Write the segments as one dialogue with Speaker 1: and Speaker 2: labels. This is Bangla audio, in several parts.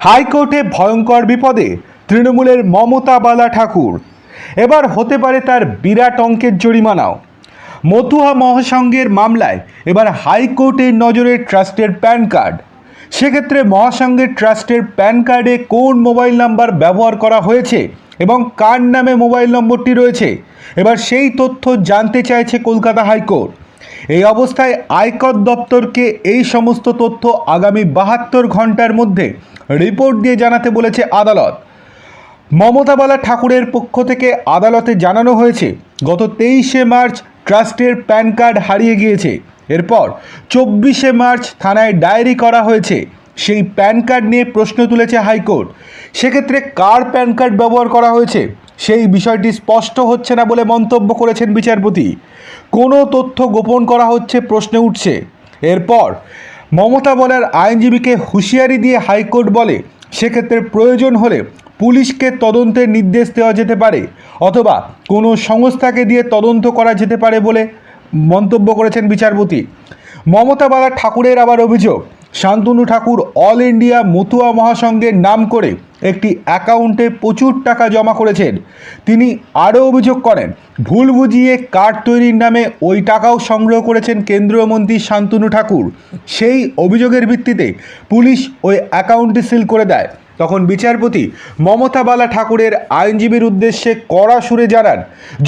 Speaker 1: হাইকোর্টে ভয়ঙ্কর বিপদে তৃণমূলের মমতা বালা ঠাকুর। এবার হতে পারে তার বিরাট অঙ্কের জরিমানাও। মতুয়া মহাসংঘের মামলায় এবার হাইকোর্টের নজরে ট্রাস্টের প্যান কার্ড। সেক্ষেত্রে মহাসংঘের ট্রাস্টের প্যান কার্ডে কোন মোবাইল নাম্বার ব্যবহার করা হয়েছে এবং কার নামে মোবাইল নম্বরটি রয়েছে? এবার সেই তথ্য জানতে চাইছে কলকাতা হাইকোর্ট। এই অবস্থায় আয়কর দপ্তরকে এই সমস্ত তথ্য আগামী বাহাত্তর ঘণ্টার মধ্যে রিপোর্ট দিয়ে জানাতে বলেছে আদালত। মমতা বালা ঠাকুরের পক্ষ থেকে আদালতে জানানো হয়েছে, গত তেইশে মার্চ ট্রাস্টের প্যান কার্ড হারিয়ে গিয়েছে। এরপর চব্বিশে মার্চ থানায় ডায়েরি করা হয়েছে, সেই প্যান কার্ড নিয়ে প্রশ্ন তুলেছে হাইকোর্ট। সেক্ষেত্রে কার প্যান কার্ড ব্যবহার করা হয়েছে? সেই বিষয়টি স্পষ্ট হচ্ছে না বলে মন্তব্য করেছেন বিচারপতি। কোনো তথ্য গোপন করা হচ্ছে, প্রশ্নে উঠছে। এরপর, মমতা বলার আইনজীবীকে হুঁশিয়ারি দিয়ে হাইকোর্ট বলে, সেক্ষেত্রে প্রয়োজন হলে পুলিশকে তদন্তের নির্দেশ দেওয়া যেতে পারে অথবা কোনো সংস্থাকে দিয়ে তদন্ত করা যেতে পারে বলে মন্তব্য করেছেন বিচারপতি। মমতা বালা ঠাকুরের আবার অভিযোগ শান্তনু ঠাকুর অল ইন্ডিয়া মতুয়া মহাসংঘের নাম করে একটি অ্যাকাউন্টে প্রচুর টাকা জমা করেছেন। তিনি আরও অভিযোগ করেন, ভুল বুঝিয়ে কার্ড তৈরির নামে ওই টাকাও সংগ্রহ করেছেন কেন্দ্রীয় মন্ত্রী শান্তনু ঠাকুর। সেই অভিযোগের ভিত্তিতে পুলিশ ওই অ্যাকাউন্টটি সিল করে দেয়। তখন বিচারপতি মমতা বালা ঠাকুরের আইনজীবীর উদ্দেশ্যে কড়া সুরে জানান,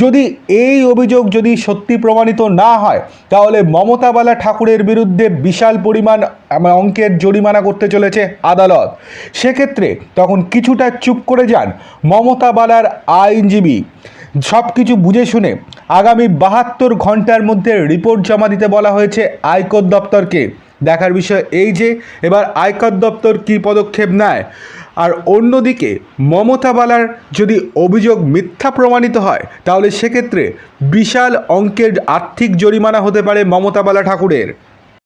Speaker 1: যদি এই অভিযোগ যদি সত্যি প্রমাণিত না হয়, তাহলে মমতা বালা ঠাকুরের বিরুদ্ধে বিশাল পরিমাণ অঙ্কের জরিমানা করতে চলেছে আদালত। সেক্ষেত্রে তখন কিছুটা চুপ করে যান মমতা বালার আইনজীবী। সব কিছু বুঝে শুনে আগামী বাহাত্তর ঘণ্টার মধ্যে রিপোর্ট জমা দিতে বলা হয়েছে আয়কর দপ্তরকে। দেখার বিষয় এই যে, এবার আয়কর দপ্তর কী পদক্ষেপ নেয়? আর অন্যদিকে মমতা বালার যদি অভিযোগ মিথ্যা প্রমাণিত হয়, তাহলে সেক্ষেত্রে বিশাল অঙ্কের আর্থিক জরিমানা হতে পারে মমতা বালা ঠাকুরের।